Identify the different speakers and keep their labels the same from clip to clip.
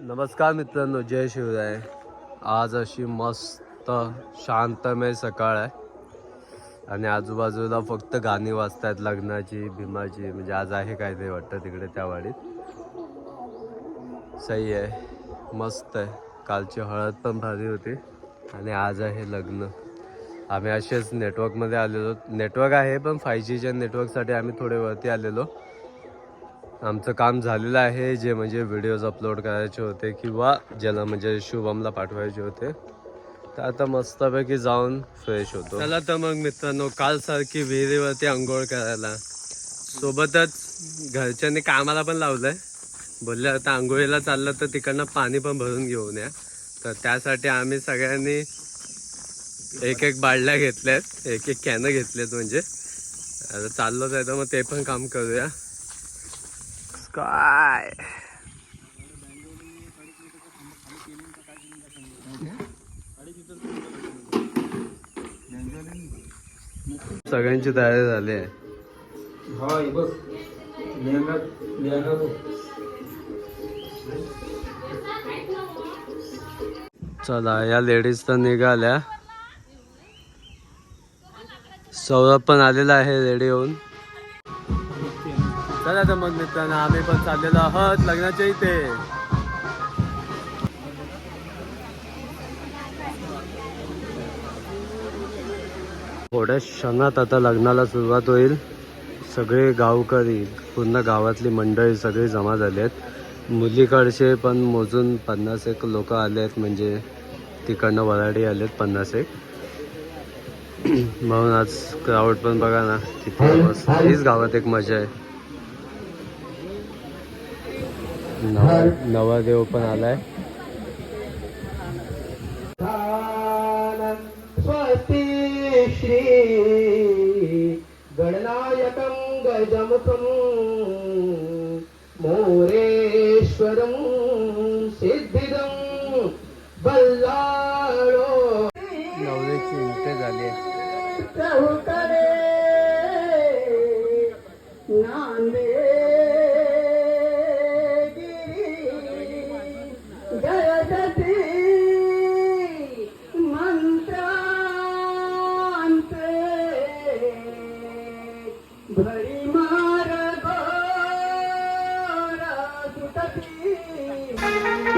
Speaker 1: नमस्कार मित्रांनो जय शिवराय. आज अशी मस्त शांतमय सकाळ आहे. आणि आजूबाजूला फक्त गाणी वाजतायत लग्नाची भीमाची म्हणजे आज आहे काय ते वाटतं तिकडे त्या वाडीत. सही आहे. मस्त आहे. कालची हळद पण भारी होती. आणि आज आहे लग्न. आम्ही असेच नेटवर्कमध्ये आलेलो. नेटवर्क आहे पण फाय जीच्या नेटवर्कसाठी आम्ही थोडे वरती आलेलो. आमचं काम झालेलं आहे जे म्हणजे व्हिडिओज अपलोड करायचे होते किंवा ज्याला म्हणजे शुभमला पाठवायचे होते. तर आता मस्तपैकी जाऊन फ्रेश होतो. चला तर मग मित्रांनो काल सारखी विहिरीवरती आंघोळ करायला. सोबतच घरच्यांनी कामाला पण लावलं आहे बोलले आता आंघोळीला चाललं तर तिकडनं पाणी पण भरून घेऊन या. तर त्यासाठी आम्ही सगळ्यांनी एक एक बाटल्या घेतल्यात एक एक कॅनं घेतल्यात म्हणजे. आता चाललोच आहे तर मग ते पण काम करूया. काय सगळ्यांची तयारी झाली आहे.
Speaker 2: हा हे बघ लेहंगा लेहंगा बघ
Speaker 1: चला या लेडीज तर निघाल्या. सौरभ पण आलेला आहे रेडी होऊन चला तर मग मित्रांनो आम्ही पण चाललेलो आहोत लग्नाच्या इथे. थोड्या क्षणात आता लग्नाला सुरुवात होईल. सगळे गावकरी पूर्ण गावातली मंडळी सगळी जमा झाली आहेत. मुलीकडचे पण मोजून पन्नास एक लोक आले आहेत म्हणजे तिकडनं वराडी आहेत पन्नास एक. म्हणून आज क्राऊड पण बघा ना किती हीच गावात एक मजा आहे. नवा नवादेव पण आलाय.
Speaker 2: स्वस्ति श्री गणनायकं गजमुखं मोरेश्वरं सिद्धिदं बल्लाळो।
Speaker 1: नवरीची इंटे झाली आहे.
Speaker 2: Thank you.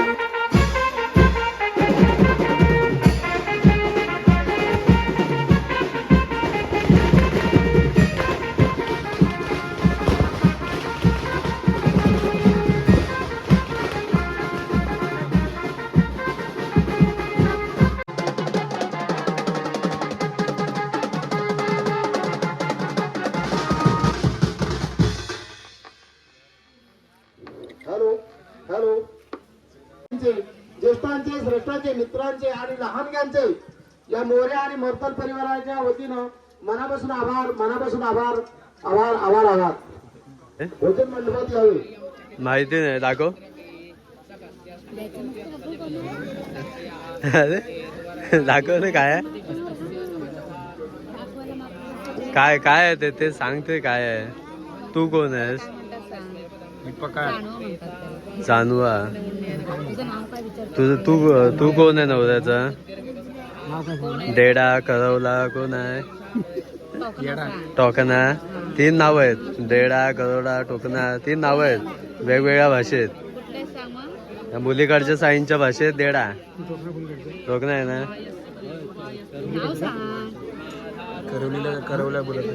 Speaker 2: श्रेष्ठांचे मित्रांचे आणि लहानग्यांचे या मोऱ्या आणि मर्तल परिवाराच्या वतीनं मनापासून आभार मनापासून आभार आभार आभार आभार. भोजन मंडपात यावे?
Speaker 1: माहिती नाही दाखव. दाखव ना काय आहे. काय काय आहे ते ते सांगते काय आहे. तू कोण आहेस? जानवा तुझं तू तू कोण आहे नवऱ्याचा? डेडा करवला कोण आहे? टोकना. तीन नाव आहेत. डेडा करोडा टोकना. तीन नाव आहेत. वेगवेगळ्या भाषेत. या मुलीकडच्या साईंच्या भाषेत देडा टोकना आहे ना?
Speaker 2: करवलीला करवला बोलत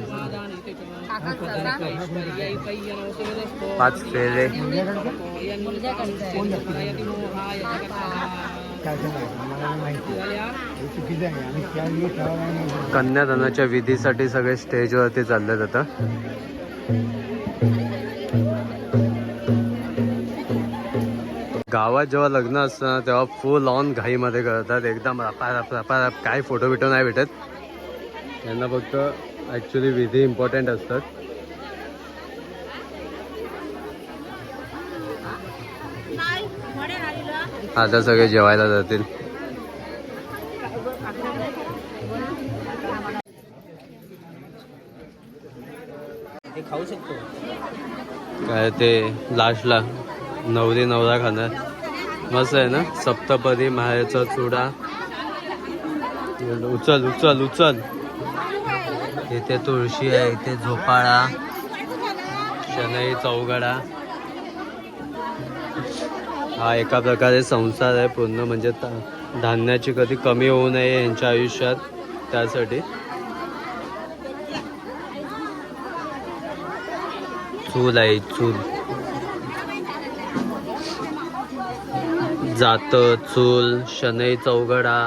Speaker 1: पाच फेरे. कन्यादानाच्या विधीसाठी सगळे स्टेजवरती चालले आता गावात जेव्हा लग्न असतं तेव्हा फुल ऑन घाईमध्ये करतात. एकदम रपा रप रपा रप काय फोटो बिटो नाही भेटत. त्यांना फक्त ॲक्च्युली विधी इम्पॉर्टंट असतात. आता सगळे जेवायला जातील.
Speaker 2: खाऊ शकतो.
Speaker 1: काय ते लास्टला नवरी नवरा खाणार. मस्त आहे ना? सप्तपदी मायाचा चुडा. उचल उचल उचल. इथे तुळशी आहे इथे झोपाळा शनई चौगडा. हा एका प्रकारे संसार आहे पूर्ण म्हणजे धान्याची कधी कमी होऊ नये यांच्या आयुष्यात त्यासाठी. चूल आहे चूल. जात चूल शनई चौगडा.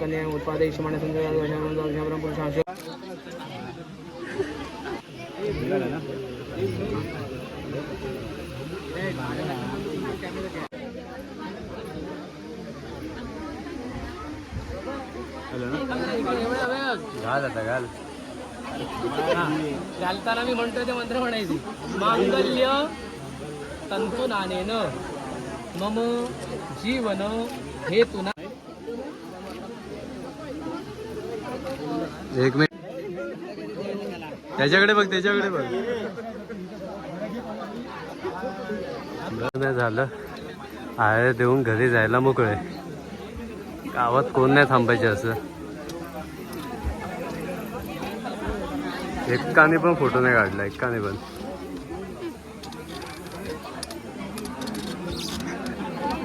Speaker 3: नवरण्या सामकन्या उत्पादे क्षमण सुंदर पुरुषांश
Speaker 1: घाल आता घाल.
Speaker 3: घालताना मी म्हणतोय ते मंत्र म्हणायचे. मांगल्य तंतु नानेन मम जीवन हे तुना
Speaker 1: एक मिनिट. त्याच्याकडे बघ त्याच्याकडे बघ. नाही झालं. आहे देऊन घरी जायला मोकळे. गावात कोण नाही थांबायचे असं. एकाने पण फोटो नाही काढला एकाने पण.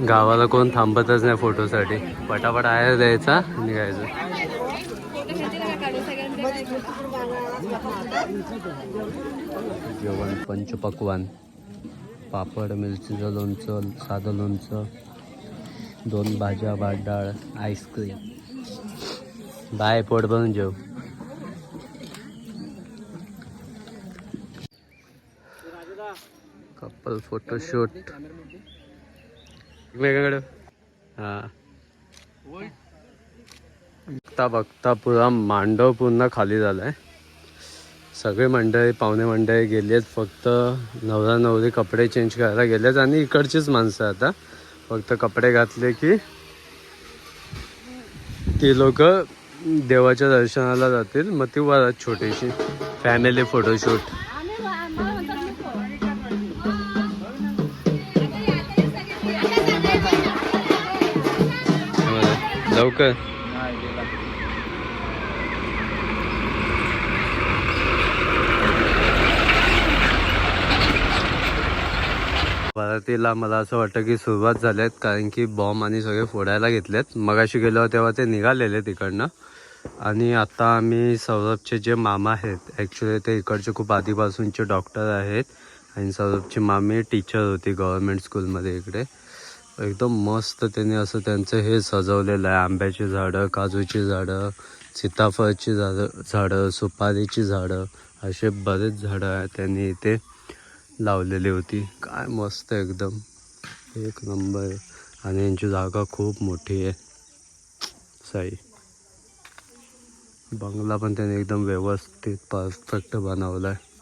Speaker 1: गावाला कोण थांबतच नाही फोटोसाठी पटापट आहे द्यायचा निघायचं. जेवण पंचपक्वान. पापड मिरचीचं लोणचं साधं लोणचं दोन भाज्या भात डाळ आईस्क्रीम. बाय पोट भरून जेव. Couple photoshoot. वेगवेगळं हां. बघता बघता पुरा मांडव पूर्ण खाली झालाय. सगळे मंडळी पाहुणे मंडळी गेलेत फक्त नवरा नवरी कपडे चेंज करायला गेलेत आणि इकडचीच माणसं आता फक्त कपडे घातले की ती लोक देवाच्या दर्शनाला जातील. मग ती वरात छोटीशी. फॅमिली फोटोशूट लवकर. बारातीला मला असं वाटतं की सुरुवात झाल्यात कारण की बॉम्ब आणि सगळे फोडायला घेतलेत. मगाशी गेलो तेव्हा ते निघालेले तिकडनं. आणि आता आम्ही सौरभचे जे मामा आहेत ॲक्च्युली ते इकडचे खूप आधीपासूनचे डॉक्टर आहेत. आणि सौरभची मामी टीचर होती गव्हर्मेंट स्कूलमध्ये इकडे. एकदम मस्त त्यांनी असं त्यांचं हे सजवलेलं आहे. आंब्याची झाडं काजूची झाडं सीताफळची झाडं झाडं सुपारीची झाडं असे बरेच झाडं आहेत त्यांनी इथे. लावलेली होती. काय मस्त एकदम. एक नंबर. आणि यांची जागा खूप मोठी आहे. साई. बंगला पण त्याने एकदम व्यवस्थित परफेक्ट बनवला आहे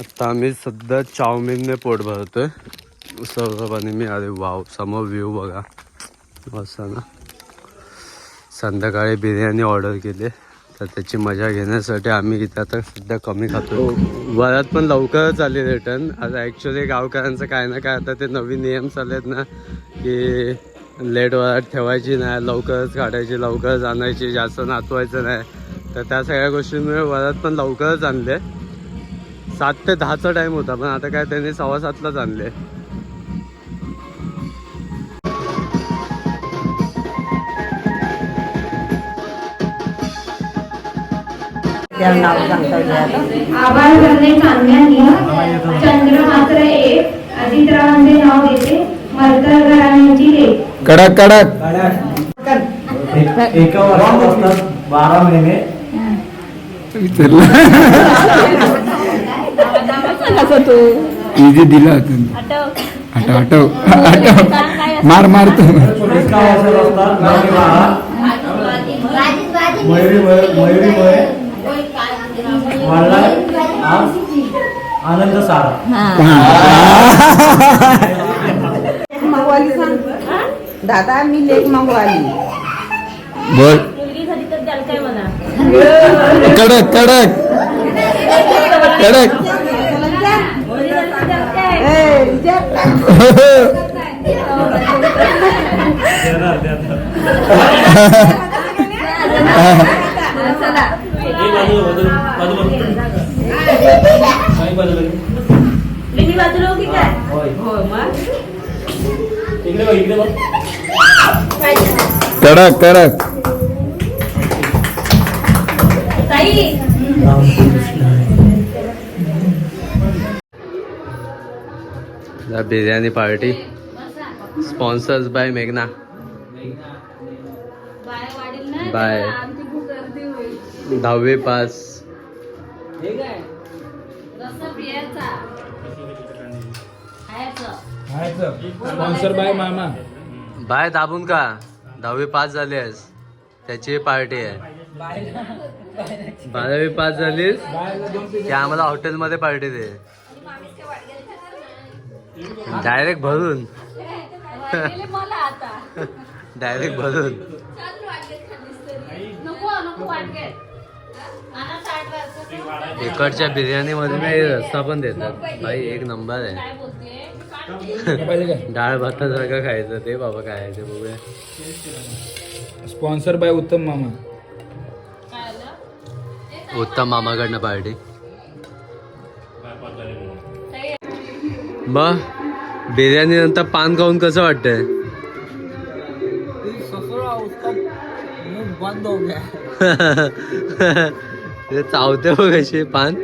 Speaker 1: आता आम्ही सध्या चाऊमिनने पोट भरतोय. सौरभाने मी अरे वाव. समोर व्ह्यू बघा. असं ना. संध्याकाळी बिर्याणी ऑर्डर केली. तर त्याची मजा घेण्यासाठी आम्ही इथे आता सध्या कमी खातो वरात पण लवकरच आली रिटर्न आता ॲक्च्युली गावकऱ्यांचं काय ना काय आता ते नवीन नियम चाललेत ना की लेट वरात ठेवायची नाही लवकरच काढायची लवकरच आणायची जास्त नाचवायचं नाही. तर त्या सगळ्या गोष्टींमुळे वरात पण लवकरच आणले. सात ते दहाचा टाईम होता पण आता काय त्यांनी सव्वा सातलाच आणले.
Speaker 4: आभार करणे चांगल्याने चंद्र मात्र एक अजितरावांचे नाव मरकर घराण्यांची लेख.
Speaker 5: कडक कडक.
Speaker 6: एका वर्षात असतात बारा महिने.
Speaker 5: इझी दिला होता. आठव. आठव आठव. मार मार तू.
Speaker 6: एका वर्षात असतात नऊ बारा मयुरी मय- मयुरी मय आनंद सारा
Speaker 7: दादा मी लेख मागवाली
Speaker 5: बोल कडक कडक कडक
Speaker 8: मुलगी
Speaker 7: ए, रिजेक्ट.
Speaker 8: चला लिंगी बाजूला की काय हो मग
Speaker 5: कडक कडक
Speaker 8: ताई
Speaker 1: the biryani party sponsors by मेघना बाय दहावी पास.
Speaker 5: स्पॉन्सर बाय मामा.
Speaker 1: बाय दाबून का? दहावी पास झालीस त्याची पार्टी आहे. बारावी पास झालीस? की आम्हाला हॉटेलमध्ये पार्टी दे. डायरेक्ट भरून. डायरेक्ट भरून. इकडच्या बिर्याणी मध्ये रस्ता पण देतात. भाई एक नंबर आहे. डाळ भातासारखं खायचं ते बाबा काय आहे ते बघूया.
Speaker 5: स्पॉन्सर बाय उत्तम मामा.
Speaker 1: उत्तम मामाकडनं पार्टी. मग बिर्याणी नंतर पान खाऊन कसं वाटतंय?
Speaker 3: बंद हो गया.
Speaker 1: चावते हो कशी पान.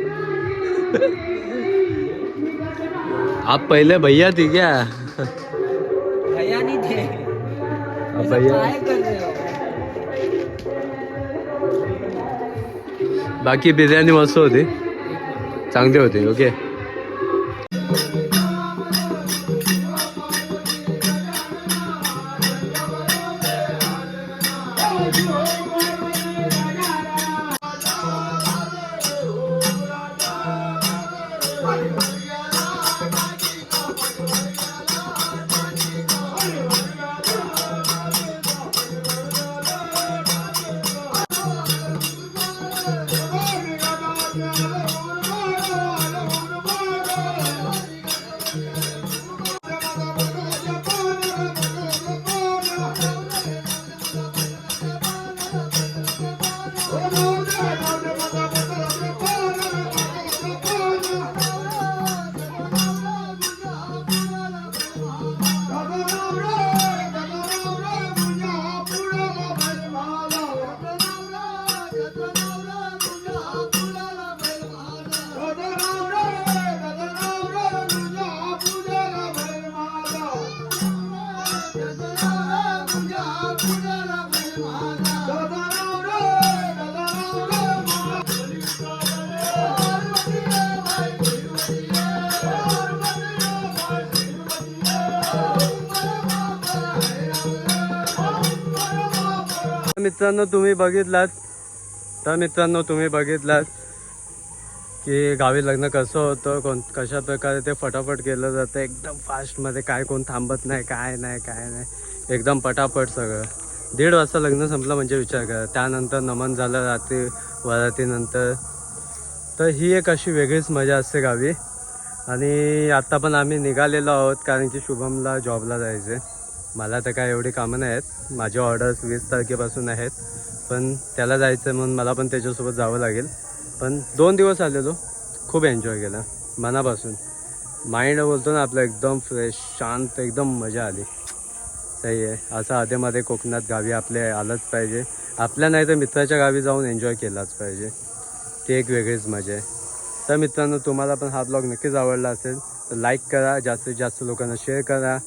Speaker 1: आप पहिले भैया थी क्या?
Speaker 3: भैया नहीं थे. हो.
Speaker 1: बाकी बिर्याणी मस्त होती. चांगली होती ओके मित्रांनो तुम्ही बघितलात. तर मित्रांनो तुम्ही बघितलात की गावी लग्न कसं होतं कोण कशा प्रकारे ते फटाफट केलं जातं एकदम फास्टमध्ये काय कोण थांबत नाही काय नाही काय नाही. एकदम पटापट सगळं. दीड वाजता लग्न संपलं म्हणजे विचार करा. त्यानंतर नमन झालं रात्री वरातीनंतर. तर ही एक अशी वेगळीच मजा असते गावी. आणि आत्ता पण आम्ही निघालेलो आहोत कारण की शुभमला जॉबला जायचं आहे मला तर काय एवढी कामं नाही आहेत माझे ऑर्डर्स वीस तारखेपासून आहेत. पण त्याला जायचं आहे म्हणून मला पण त्याच्यासोबत जावं लागेल. पण दोन दिवस आलेलो. खूप एन्जॉय केला. मनापासून. माइंड बोलतो ना आपलं एकदम फ्रेश शांत एकदम मजा आली. सही आहे. असं आधेमध्ये कोकणात गावी आपले आलंच पाहिजे. आपल्या नाही तर मित्राच्या गावी जाऊन एन्जॉय केलाच पाहिजे. ती एक वेगळीच मजा आहे. तर मित्रांनो तुम्हाला पण हा ब्लॉग नक्कीच आवडला असेल तर लाईक करा. जास्तीत जास्त लोकांना शेअर करा.